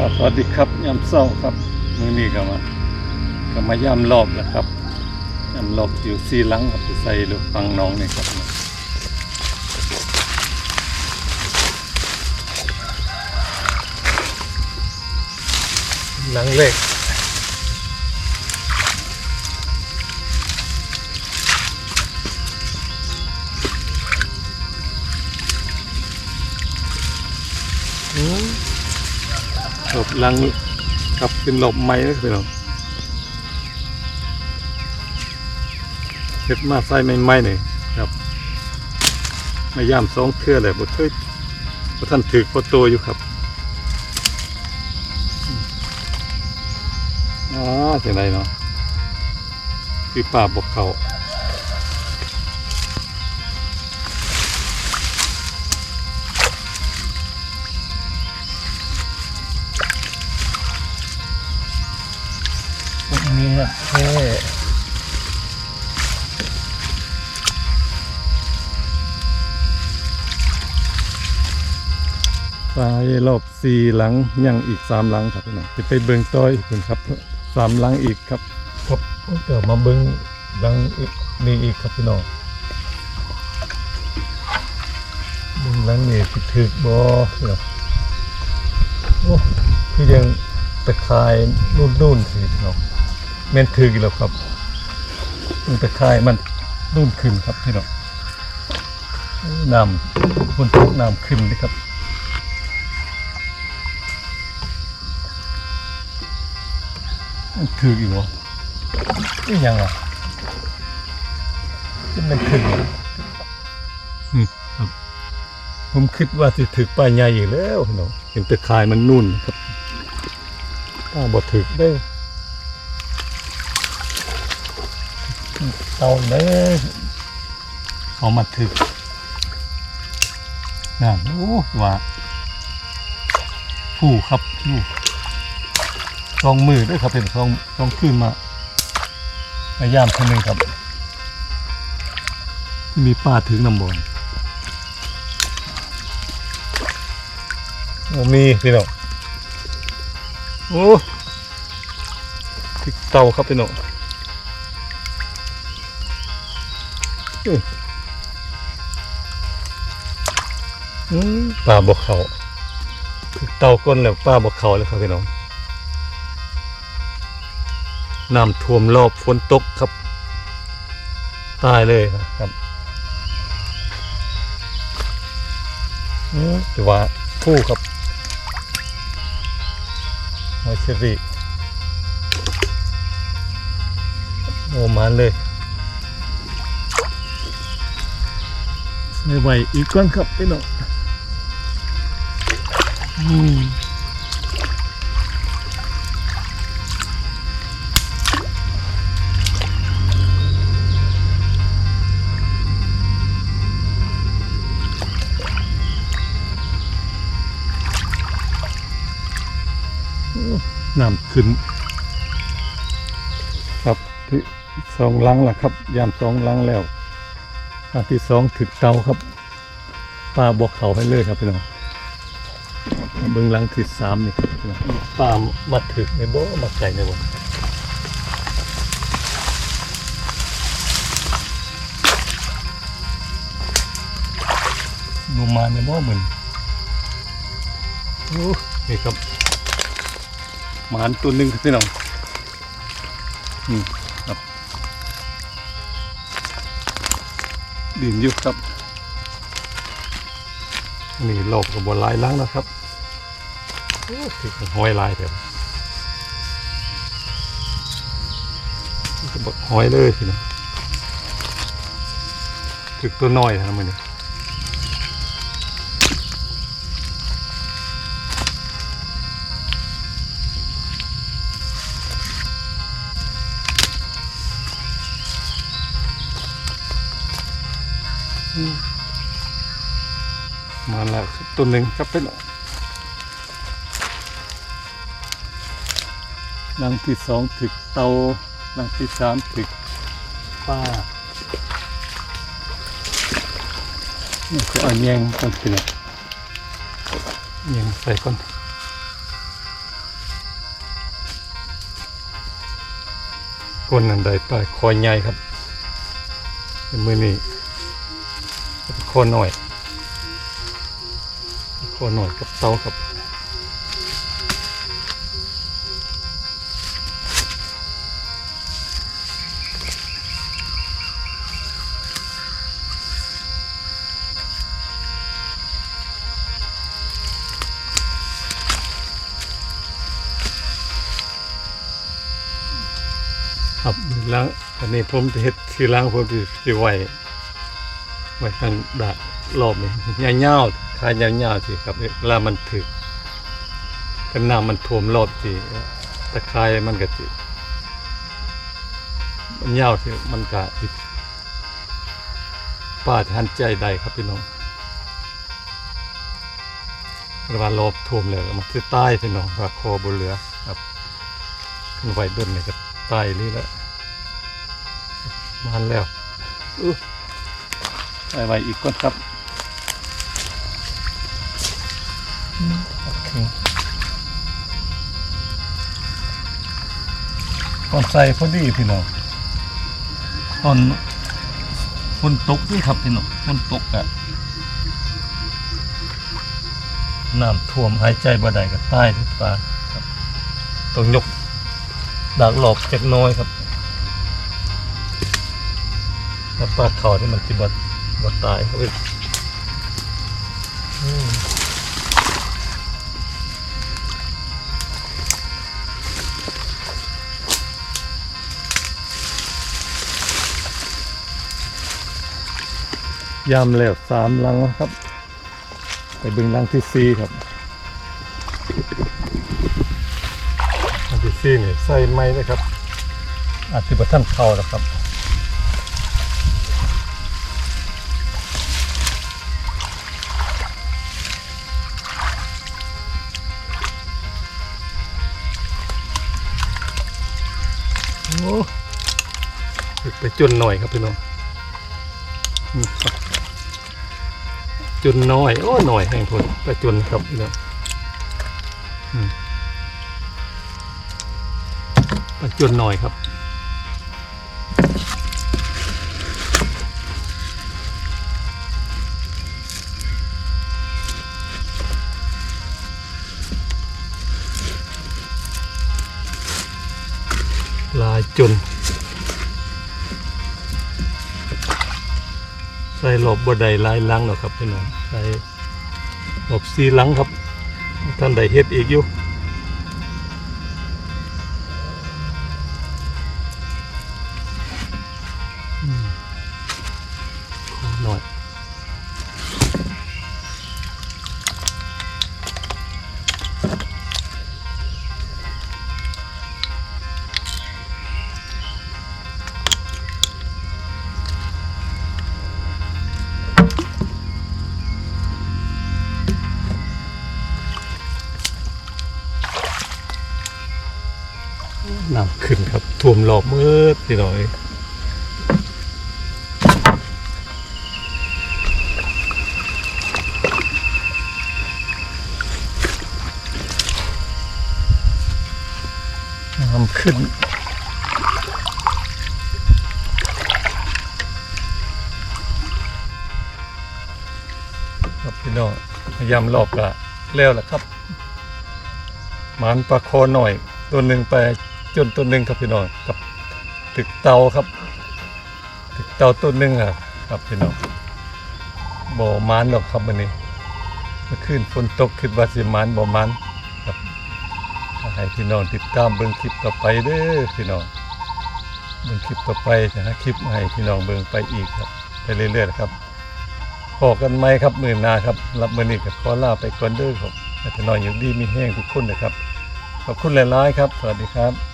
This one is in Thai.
ครับสวัสดีครับยำเศร้าครับมื้อนี้ก็มาก็มายำรอบแล้วครับยำรอบอยู่ซีหลังครับใส่ลูกฟังน้องนี่ครับหลังเล็ก หลบลังครับเป็นหลบไม้เลยพี่น้องเฮ็ดมาใส่ไม้ๆนี่ครับมายามสองเทื่อเลยบ่เคยบ่ท่านถือพอโตอยู่ครับอ๋อจังไรเนาะคือป่าบกเขา ไปรอบสี่หลังยังอีกสามหลังครับพี่น้องจะไปเบิ่งต้อยอีกคนครับสามหลังอีกครับครับเดี๋ยวมาเบิ่งหลังอีกนี่อีกครับพี่น้องเบิ่งหลังนี่สิถึกบ่เดี๋ยวโอ้คือยังตะคายนุ่นๆสิพี่น้องแม่นถึกอีกแล้วครับตะคายมันนุ่นขึ้นครับพี่น้องน้ำฝนตกน้ำขึ้นเลยครับ มันถืออีกวะนี่ยังอะจะมันขึ้นเหรออืมครับผมคิดว่าสิถือป้ายใหญ่อีกแล้วพี่น้องเห็นตะคายมันนุ่นครับป้าบ่ถือได้เตาเด้เขามาถือน่าโอ้ว่าผู้ครับผู้ สองมือด้วยครับเป็นสองสองขึ้นมาพยายามคนหนึ่งครับ ที่มีป้าถึงน้ำบนมีพี่น้องโอ้ติกเตาครับพี่น้องอื้ออืมปลาบกเขาถึกเตาก้นแล้วปลาบกเขาเลยครับพี่น้อง น้ำท่วมรอบฝนตกครับ ตายเลยครับอืมถือว่าผู้ครับหอเชอรี่โอมันเลยไม่ไหวอีกก้อนครับพี่น้องอืม น้ำขึ้น ครับที่สองลังแล้วครับ ยามสองลังแล้วอันที่สองถึกเตาครับปลาบอกเขาให้เลยครับพี่น้องมาเบิ้งลังที่สามนี่ครับพี่น้องปลามาถึกในบ่มาไก่ในบ่ดูมาในบ่เหมือนโอ้นี่ครับ หมานตัวหนึ่งครับพี่น้องอืมครับดินอยู่ครับนี่หลอกกับบนลายล้างนะครับโอ้ถือหอยลายเถอะก็บอกหอยเลยสินะถึกตัวน้อยนะมันนี่ มาแล้วตัวหนึ่งครับพี่น้องลังที่สองถึกเตาลังที่สามถึกป้านี่คือเอาแยงก่อนสิเน้องแยงใส่ก่อนคนนั้นได้ปลาคอใหญ่ครับเมือนี้ คอหน่อย โคอหน่อยกับเตาครับครับล้างอันนี้ผมจะเฮ็ดสีล้างผมจะไว้ ไว้ทางดาดรอบนี้ยาวๆขายยาวสิครับเวลามันถึกกันน้ำมันท่วมรอบสิตะไคร้มันก็สิมันยาวสิมันก็สิป้าทันใจได้ครับพี่น้องเวลารอบท่วมเลยมันคือใต้พี่น้องว่าคอบนเหลือครับขึ้นไว้ดนเนี่ยก็ใต้นี่แหละมันแล้ว อู้ไปไว้อีกก่อนครับโอเคก่อนใส่พอดีพี่น้องตอนฝนตกนี่ครับพี่น้องฝนตกอะน้ำท่วมหายใจบ่ได้ก็ตายทุกตาครับต้องยกดักหลอกจากหน้อยครับแล้วปลาเขาที่มันจิบด บดตายครับพี่อืมยำแล้วสามลังแล้วครับ ไปเบึงลังที่สี่ครับลังที่สี่เนี่ยใส่ไม้นะครับอาจจะประท่านเข้าแล้วครับ ไปจุนหน่อยครับพี่น้องอืมครับจนน้อยโอ้หน่อยแห่งทนไปจุนครับพี่น้องไปจุนหน่อยครับลายจน ใส่หลบบดได้ลายลังหรอกครับพี่น้องใส่หลบสีลังครับท่านใดเฮ็ดอีกอยู่ ท่วมรอบมืดพี่น้อยน้ำขึ้นครับพี่น้องพยายามรอบละแล้วแหละครับหมันปลาคอหน่อย ตัวหนึ่งไป จนตัวหนึ่งครับพี่น้องกับตึกเตาครับ ตึกเตาตัวหนึ่งอะครับพี่น้องบ่อมันหรอกครับวันนี้เมื่อคืนฝนตกคิดว่าสิมันบ่มันครับให้พี่น้องติดตามเบิ่งคลิปต่อไปเด้อพี่น้องเบิ่งคลิปต่อไปจะหาคลิปให้พี่น้องเบิ่งไปอีกครับ ไปเรื่อยๆครับพอกันไหมครับมื่นนาครับรับมือนี้กับขอลาไปก่อนเด้อครับให้พี่น้องอยู่ดีมีแห้งทุกคนนะครับขอบคุณหลายๆครับ สวัสดีครับ